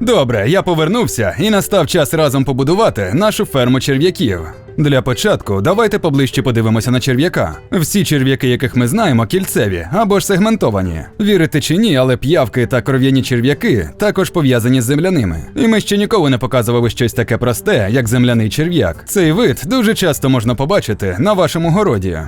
Добре, я повернувся і настав час разом побудувати нашу ферму черв'яків. Для початку давайте поближче подивимося на черв'яка. Всі черв'яки, яких ми знаємо, кільцеві або ж сегментовані. Вірите чи ні, але п'явки та кров'яні черв'яки також пов'язані з земляними. І ми ще ніколи не показували щось таке просте, як земляний черв'як. Цей вид дуже часто можна побачити на вашому городі.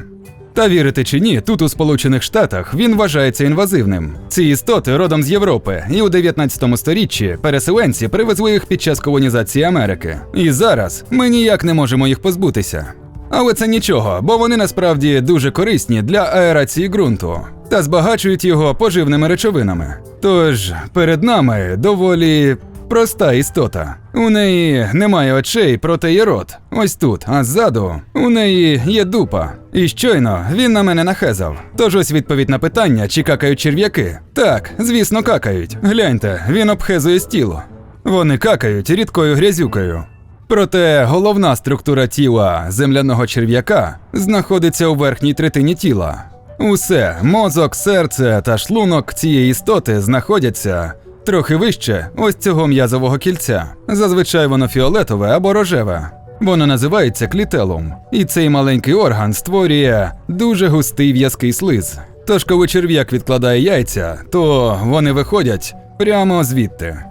Та вірите чи ні, тут у Сполучених Штатах він вважається інвазивним. Ці істоти родом з Європи, і у 19 сторіччі переселенці привезли їх під час колонізації Америки. І зараз ми ніяк не можемо їх позбутися. Але це нічого, бо вони насправді дуже корисні для аерації ґрунту та збагачують його поживними речовинами. Тож перед нами доволі проста істота. У неї немає очей, проте є рот. Ось тут, а ззаду у неї є дупа. І щойно він на мене нахезав. Тож ось відповідь на питання, чи какають черв'яки. Так, звісно, какають. Гляньте, він обхезує стіло. Вони какають рідкою грязюкою. Проте головна структура тіла земляного черв'яка знаходиться у верхній третині тіла. Усе мозок, серце та шлунок цієї істоти знаходяться трохи вище ось цього м'язового кільця. Зазвичай воно фіолетове або рожеве. Воно називається клітелом, і цей маленький орган створює дуже густий в'язкий слиз. Тож, коли черв'як відкладає яйця, то вони виходять прямо звідти.